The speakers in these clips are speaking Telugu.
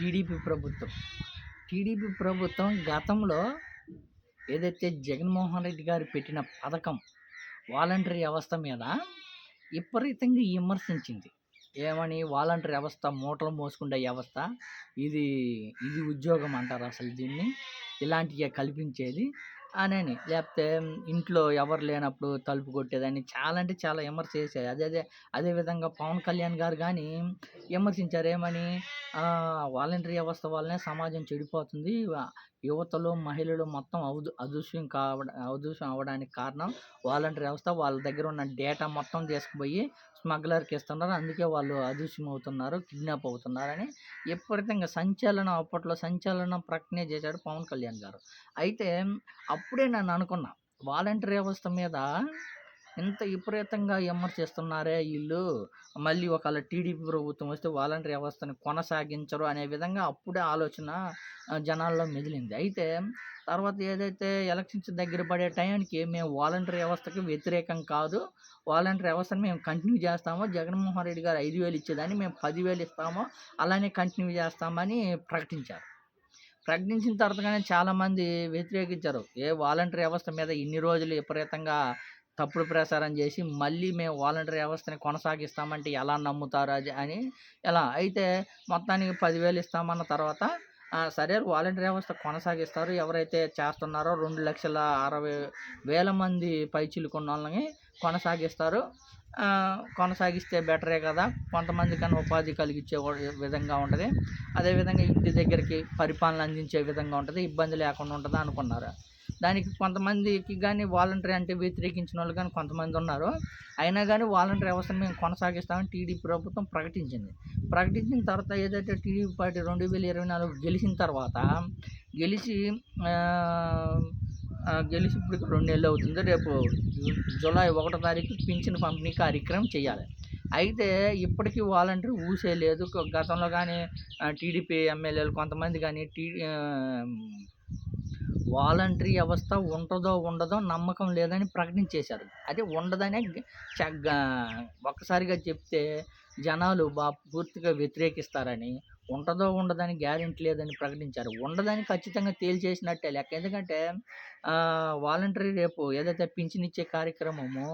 టీడీపీ ప్రభుత్వం. టీడీపీ ప్రభుత్వం గతంలో ఏదైతే జగన్మోహన్ రెడ్డి గారు పెట్టిన పథకం వాలంటరీ వ్యవస్థ మీద విపరీతంగా విమర్శించింది. ఏమని? వాలంటరీ వ్యవస్థ మూటలు మోసుకుండే వ్యవస్థ ఇది ఇది ఉద్యోగం అంటారు అసలు దీన్ని. ఇలాంటివి కల్పించేది. అనని లేకపోతే ఇంట్లో ఎవరు లేనప్పుడు తలుపు కొట్టేదాన్ని చాలా అంటే చాలా విమర్శ చేశారు అదే అదే అదేవిధంగా పవన్ కళ్యాణ్ గారు కానీ విమర్శించారు ఏమని వాలంటరీ వ్యవస్థ వల్లనే సమాజం చెడిపోతుంది. యువతలు మహిళలు మొత్తం అవదు అదృశ్యం కావడం అదృశ్యం అవడానికి కారణం వాలంటరీ వ్యవస్థ. వాళ్ళ దగ్గర ఉన్న డేటా మొత్తం తీసుకుపోయి స్మగ్లర్కి ఇస్తున్నారు. అందుకే వాళ్ళు అదృశ్యం అవుతున్నారు కిడ్నాప్ అవుతున్నారని విపరీతంగా సంచలనం అప్పట్లో సంచలనం ప్రకటన చేశాడు పవన్ కళ్యాణ్ గారు. అయితే అప్పుడే నేను అనుకున్నా వాలంటరీ వ్యవస్థ మీద ఇంత విపరీతంగా విమర్శిస్తున్నారే వీళ్ళు మళ్ళీ ఒకవేళ టీడీపీ ప్రభుత్వం వస్తే వాలంటీర్ వ్యవస్థను కొనసాగించరు అనే విధంగా అప్పుడే ఆలోచన జనాల్లో మెదిలింది. అయితే తర్వాత ఏదైతే ఎలక్షన్స్ దగ్గర పడే టైంకి మేము వాలంటరీ వ్యవస్థకి వ్యతిరేకం కాదు వాలంటరీ వ్యవస్థను మేము కంటిన్యూ చేస్తాము. జగన్మోహన్ రెడ్డి గారు ఐదు వేలు ఇచ్చేదాన్ని మేము పదివేలు ఇస్తాము అలానే కంటిన్యూ చేస్తామని ప్రకటించారు. ప్రకటించిన తర్వాత కానీ చాలామంది వ్యతిరేకించారు. ఏ వాలంటరీ వ్యవస్థ మీద ఇన్ని రోజులు విపరీతంగా తప్పుడు ప్రచారం చేసి మళ్ళీ మేము వాలంటరీ వ్యవస్థని కొనసాగిస్తామంటే ఎలా నమ్ముతారు అది అని ఎలా అయితే మొత్తానికి పదివేలు ఇస్తామన్న తర్వాత సరే వాలంటరీ వ్యవస్థ కొనసాగిస్తారు. ఎవరైతే చేస్తున్నారో రెండు లక్షల అరవై వేల మంది పైచిలుకున్న వాళ్ళని కొనసాగిస్తారు. కొనసాగిస్తే బెటరే కదా. కొంతమందికన్నా ఉపాధి కలిగించే విధంగా ఉంటుంది. అదేవిధంగా ఇంటి దగ్గరికి పరిపాలన అందించే విధంగా ఉంటుంది. ఇబ్బంది లేకుండా ఉంటుంది అనుకున్నారు. దానికి కొంతమందికి కానీ వాలంటరీ అంటే వ్యతిరేకించిన వాళ్ళు కానీ కొంతమంది ఉన్నారు. అయినా కానీ వాలంటరీ అవసరం మేము కొనసాగిస్తామని టీడీపీ ప్రభుత్వం ప్రకటించింది. ప్రకటించిన తర్వాత ఏదైతే టీడీపీ పార్టీ రెండు వేల ఇరవై నాలుగు గెలిచిన తర్వాత గెలిచి గెలిచి ఇప్పుడు రెండు నెలలు అవుతుంది. రేపు జూలై ఒకటో తారీఖు పింఛన్ పంపిణీ కార్యక్రమం చేయాలి. అయితే ఇప్పటికీ వాలంటరీ ఊసే లేదు. గతంలో కానీ టీడీపీ ఎమ్మెల్యేలు కొంతమంది కానీ టీ వాలంటరీ వ్యవస్థ ఉంటుందో ఉండదో నమ్మకం లేదని ప్రకటించేశారు. అది ఉండదనే ఒక్కసారిగా చెప్తే జనాలు బా పూర్తిగా వ్యతిరేకిస్తారని ఉంటుందో ఉండదని గ్యారెంటీ లేదని ప్రకటించారు. ఉండదని ఖచ్చితంగా తేల్చేసినట్టే లెక్క. ఎందుకంటే వాలంటరీ రేపు ఏదైతే పింఛన్ ఇచ్చే కార్యక్రమము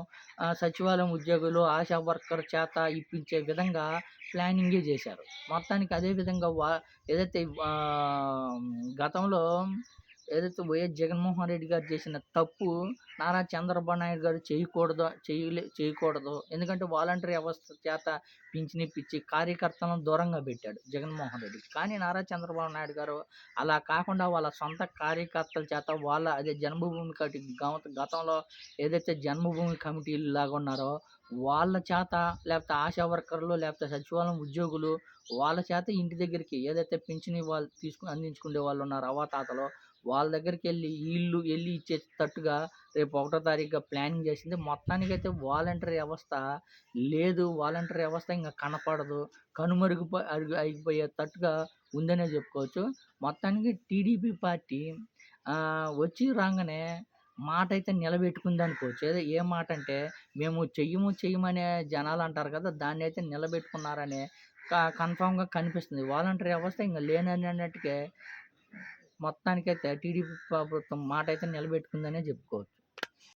సచివాలయం ఉద్యోగులు ఆశా వర్కర్ చేత ఇప్పించే విధంగా ప్లానింగే చేశారు. మొత్తానికి అదే విధంగా వా ఏదైతే గతంలో ఏదైతే వైఎస్ జగన్మోహన్ రెడ్డి గారు చేసిన తప్పు నారా చంద్రబాబు నాయుడు గారు చేయకూడదు చేయలే చేయకూడదు. ఎందుకంటే వాలంటరీ వ్యవస్థ చేత పింఛనిప్పించి కార్యకర్తలను దూరంగా పెట్టాడు జగన్మోహన్ రెడ్డి. కానీ నారా చంద్రబాబు నాయుడు గారు అలా కాకుండా వాళ్ళ సొంత కార్యకర్తల చేత వాళ్ళ అదే జన్మభూమి కమిటీ గతంలో ఏదైతే జన్మభూమి కమిటీలు లాగా ఉన్నారో వాళ్ళ చేత లేకపోతే ఆశా వర్కర్లు లేకపోతే సచివాలయం ఉద్యోగులు వాళ్ళ చేత ఇంటి దగ్గరికి ఏదైతే పింఛని వాళ్ళు తీసుకుని అందించుకునే వాళ్ళు ఉన్నారో అవాతాతలో వాళ్ళ దగ్గరికి వెళ్ళి వీళ్ళు వెళ్ళి ఇచ్చేటట్టుగా రేపు ఒకటో తారీఖుగా ప్లానింగ్ చేసింది. మొత్తానికైతే వాలంటరీ వ్యవస్థ లేదు. వాలంటరీ వ్యవస్థ ఇంకా కనపడదు. కనుమరుగుపో అరుగు అయిపోయేటట్టుగా ఉందనే చెప్పుకోవచ్చు. మొత్తానికి టీడీపీ పార్టీ వచ్చి రాగానే మాట అయితే నిలబెట్టుకుంది అనుకోవచ్చు ఏదో ఏ మాట అంటే మేము చెయ్యము చెయ్యమనే జనాలు అంటారు కదా దాన్ని అయితే నిలబెట్టుకున్నారనే కన్ఫామ్గా కనిపిస్తుంది. వాలంటరీ వ్యవస్థ ఇంకా లేనని మొత్తానికైతే టీడీపీ ప్రభుత్వం మాట అయితే నిలబెట్టుకుందనే చెప్పుకోవచ్చు.